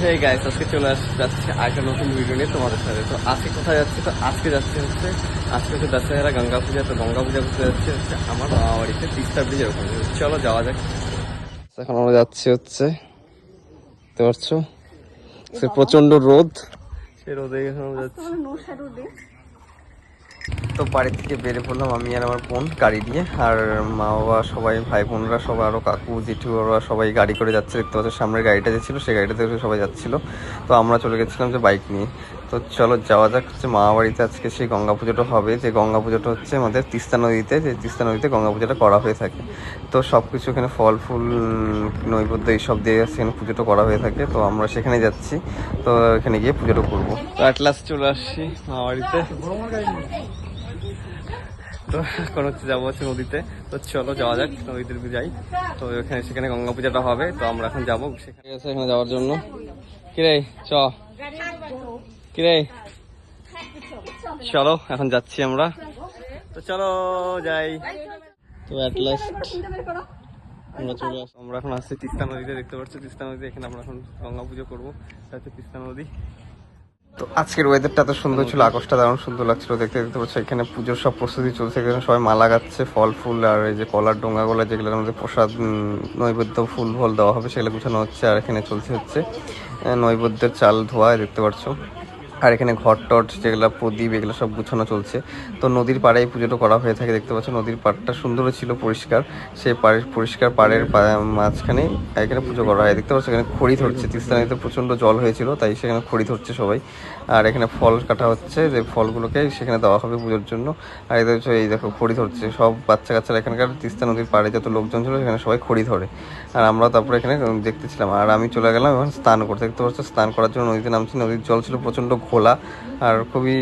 Hey guys আজকে চলে আসছে যাচ্ছে আরেকটা নতুন ভিডিও নিয়ে তোমাদের সাথে। তো আজকে কোথায় যাচ্ছে? তো আজকে যাচ্ছে হচ্ছে আজকে হচ্ছে দশেরা গঙ্গা পূজা। তো গঙ্গা পূজা করতে যাচ্ছে হচ্ছে আমার মামা বাড়িতে তিস্তা ব্রিজের ওখানে। চলো যাওয়া যাক। এখন আমরা যাচ্ছি হচ্ছে বুঝতে পারছ সে প্রচণ্ড রোদ। সে রোদে এখন আমরা যাচ্ছি। তো বাড়ি থেকে বের পড়লাম আমি আর আমার বোন গাড়ি নিয়ে। আর মা বাবা সবাই, ভাই বোনরা সবাই আরও কাকু জিঠু ওরা সবাই গাড়ি করে যাচ্ছে। দেখতে পাচ্ছ সামনের গাড়িটা যে ছিল, সেই গাড়িটাতে সবাই যাচ্ছিল। তো আমরা চলে গেছিলাম যে বাইক নিয়ে। তো চলো যাওয়া যাক হচ্ছে মামা বাড়িতে আজকে সেই গঙ্গা পুজোটা হবে। যে গঙ্গা পুজোটা হচ্ছে আমাদের তিস্তা নদীতে, যে তিস্তা নদীতে গঙ্গা পুজোটা করা হয়ে থাকে। তো সব কিছু এখানে ফল, ফুল, নৈবেদ্য এইসব দিয়ে সেখানে পুজোটা করা হয়ে থাকে। তো আমরা সেখানে যাচ্ছি। তো এখানে গিয়ে পুজোটা করব। তো অ্যাট লাস্ট চলে আসছি মামা বাড়িতে তো এখন হচ্ছে যাব হচ্ছে নদীতে। তো চলো যাওয়া যাক, নদীতে যাই। তো এখানে সেখানে গঙ্গা পূজাটা হবে। তো আমরা এখন যাব সেখানে। এখানে যাওয়ার জন্য। কিরে, চ। কিরে? চলো, এখন যাচ্ছি আমরা। তো চলো, যাই। তো অ্যাট লাস্ট আমরা এখন আসছি তিস্তা নদীতে, দেখতে পাচ্ছি তিস্তা নদীতে। এখানে আমরা এখন গঙ্গা পুজো করব। এটা হচ্ছে তিস্তা নদী। তো আজকের ওয়েদারটা এত সুন্দর ছিল, আকাশটা দারুণ সুন্দর লাগছিল। দেখতে দেখতে পাচ্ছ, এখানে পুজোর সব প্রস্তুতি চলছে। এখানে সবাই মালা গাচ্ছে, ফল, ফুল, আর এই যে কলার ডোঙ্গাগুলো যেগুলোর মধ্যে প্রসাদ নৈবেদ্য, ফুল, ফল দেওয়া হবে, সেগুলো গুছানো হচ্ছে, আর এখানে চলছে হচ্ছে নৈবেদ্যের চাল ধোয়া, দেখতে পাচ্ছ। আর এখানে ঘর টট যেগুলো, প্রদীপ, এগুলো সব গুছানো চলছে। তো নদীর পাড়ে পুজোটা করা হয়ে থাকে, দেখতে পাচ্ছ নদীর পাড়টা সুন্দর ছিল, পরিষ্কার। সেই পাড়ের পরিষ্কার পাড়ের মাঝখানে এখানে পুজো করা হয়। দেখতে পাচ্ছ এখানে খড়ি ধরছে তিস্তা নদীতে প্রচণ্ড জল হয়েছিল, তাই সেখানে খড়ি ধরছে সবাই। আর এখানে ফল কাটা হচ্ছে, যে ফলগুলোকে সেখানে দেওয়া হবে পুজোর জন্য। আর এদের এই দেখো, খড়ি ধরছে। সব বাচ্চা কাচ্চারা এখানকার তিস্তা নদীর পাড়ে যত লোকজন ছিল, সেখানে সবাই খড়ি ধরে। আর আমরা তারপরে এখানে দেখতেছিলাম। আর আমি চলে গেলাম, এখন স্নান করতে। দেখতে পাচ্ছ, স্নান করার জন্য নদীতে নামছি, নদীর জল ছিল প্রচণ্ড ঘোলা আর খুবই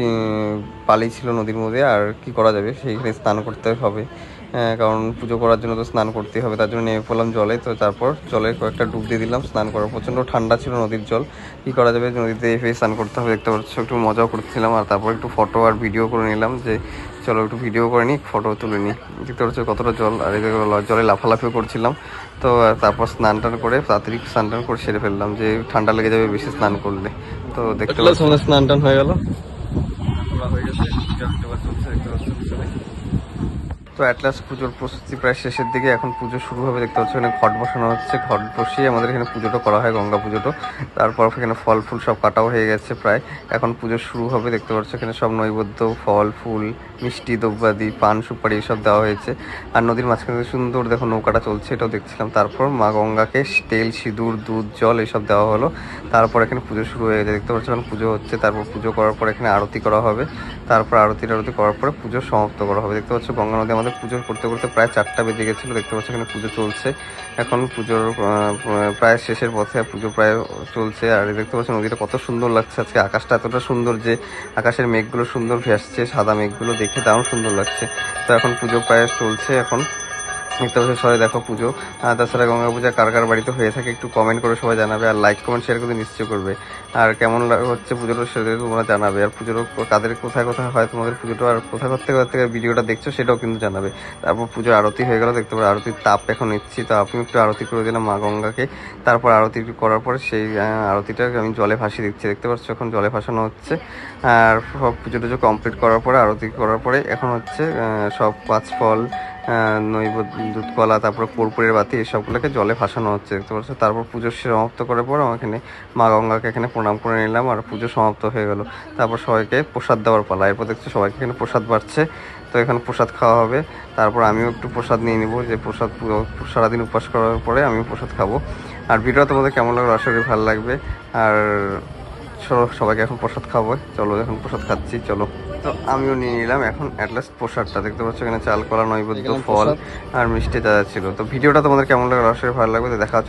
পালি ছিল নদীর মধ্যে। আর কি করা যাবে? সেইখানে স্নান করতে হবে। কারণ পুজো করার জন্য তো স্নান করতেই হবে। তার জন্য নেমে পড়লাম জলে। তো তারপর জলে কয়েকটা ডুব দিয়ে দিলাম, স্নান করার প্রচণ্ড ঠান্ডা ছিল নদীর জল। কি করা যাবে? নদীতে এফে স্নান করতে হবে। দেখতে পাচ্ছ, একটু মজাও করছিলাম আর তারপর একটু ফটো আর ভিডিও করে নিলাম যে চলো একটু ভিডিও করে নিই ফটো তুলে নিই। দেখতে পাচ্ছ কতটা জল আর এই জলে লাফালাফিও করছিলাম। তো তারপর স্নান টান করে তাড়াতাড়ি স্নান টান করে সেরে ফেললাম যে ঠান্ডা লেগে যাবে বেশি স্নান করলে। তো দেখতে পাচ্ছ স্নান টান হয়ে গেল? হয়ে গেছে তো অ্যাটলাস পুজোর প্রস্তুতি প্রায় শেষের দিকে এখন পুজো শুরু হবে। দেখতে পাচ্ছ এখানে ঘট বসানো হচ্ছে, ঘট বসিয়ে আমাদের এখানে পুজোটা করা হয়, গঙ্গা পুজোটা। তারপর এখানে ফল, ফুল সব কাটাও হয়ে গেছে প্রায়। এখন পুজো শুরু হবে, দেখতে পাচ্ছ এখানে সব নৈবেদ্য, ফল, ফুল, মিষ্টি, দ্রব্যাদি, পান, সুপারি এসব দেওয়া হয়েছে। আর নদীর মাঝখানে সুন্দর দেখো নৌকাটা চলছে, এটাও দেখছিলাম। তারপর মা গঙ্গাকে তেল, সিঁদুর, দুধ, জল এসব দেওয়া হলো। তারপর এখানে পুজো শুরু হয়ে গেছে, দেখতে পাচ্ছ এখন পুজো হচ্ছে। তারপর পুজো করার পর এখানে আরতি করা হবে। তারপর আরতি আরতি করার পরে পুজো সমাপ্ত করা হবে। দেখতে পাচ্ছ গঙ্গা নদী আমাদের পুজো করতে করতে প্রায় চারটা বেজে গেছিল, দেখতে পাচ্ছি এখানে পুজো চলছে। এখন পুজোর প্রায় শেষের পথে পুজো প্রায় চলছে, আর দেখতে পাচ্ছেন নদীটা কত সুন্দর লাগছে আজকে। আকাশটা এতটা সুন্দর যে আকাশের মেঘগুলো সুন্দর ভেসছে, সাদা মেঘগুলো দেখে দারুণ সুন্দর লাগছে। তো এখন পুজো প্রায় চলছে এখন। দেখতে পাচ্ছ সবাই দেখো পুজো। তাছাড়া গঙ্গা পূজা কার কার বাড়িতে হয়ে থাকে একটু কমেন্ট করে সবাই জানাবে আর লাইক কমেন্ট শেয়ার করে নিশ্চয় করবে। আর কেমন হচ্ছে পুজোটা সেটা তোমরা জানাবে। আর পুজোর কাদের কোথায় কোথায় হয়, তোমাদের পুজোটা আর কোথায় করতে করতে ভিডিওটা দেখছ সেটাও কিন্তু জানাবে। তারপর পুজোর আরতি হয়ে গেল, দেখতে পারো, আরতির তাপ এখন নিচ্ছি। তো আপনি একটু আরতি করে দিলাম মা গঙ্গাকে। তারপর আরতি করার পরে সেই আরতিটা আমি জলে ভাসিয়ে দিচ্ছি। দেখতে পাচ্ছ এখন জলে ভাসানো হচ্ছে। আর সব পুজো টুজো কমপ্লিট করার পরে, আরতি করার পরে এখন হচ্ছে সব পাঁচ ফল নৈবেদ্য দুধ, কলা, তারপর কর্পূরের বাতি, এসবগুলোকে জলে ভাসানো হচ্ছে, দেখতে পাচ্ছ? তারপর পুজো সমাপ্ত করার পর আমি এখানে মা গঙ্গাকে এখানে প্রণাম করে নিলাম আর পুজো সমাপ্ত হয়ে গেল। তারপর সবাইকে প্রসাদ দেওয়ার পালা। এরপর দেখছি সবাইকে এখানে প্রসাদ বাড়ছে। তো এখানে প্রসাদ খাওয়া হবে। তারপর আমিও একটু প্রসাদ নিয়ে নিব, যে প্রসাদ সারাদিন উপাস করার পরে আমিও প্রসাদ খাব। আর ভিডিও তোমাদের কেমন লাগল? আশা করি ভালো লাগবে। আর সবাইকে এখন প্রসাদ খাব। চলো এখন প্রসাদ খাচ্ছি। চলো। তো আমিও নিয়ে নিলাম। এখন অ্যাটলাস্ট প্রসাদটা দেখতে পাচ্ছ এখানে চাল কলা নৈবেদ্য ফল আর মিষ্টি যা ছিল। তো ভিডিওটা তোমাদের কেমন লাগল? অবশ্যই ভালো লাগবে। তো দেখা হচ্ছে